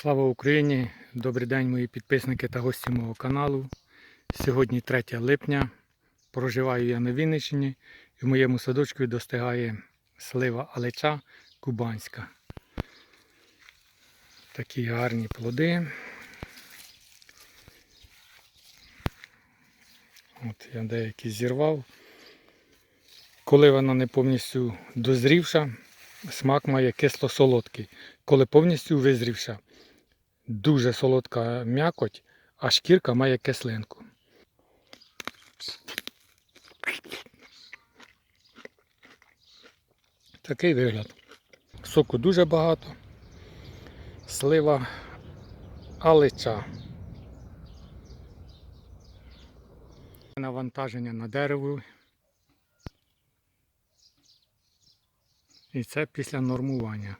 Слава Україні! Добрий день, мої підписники та гості мого каналу. Сьогодні 3 липня. Проживаю я на Вінниччині і в моєму садочку достигає слива алеча кубанська. Такі гарні плоди. От я деякі зірвав. Коли вона не повністю дозрівша, смак має кисло-солодкий. Коли повністю визрівша, дуже солодка м'якоть, а шкірка має кислинку. Такий вигляд. Соку дуже багато. Слива алича. Навантаження на дерево. І це після нормування.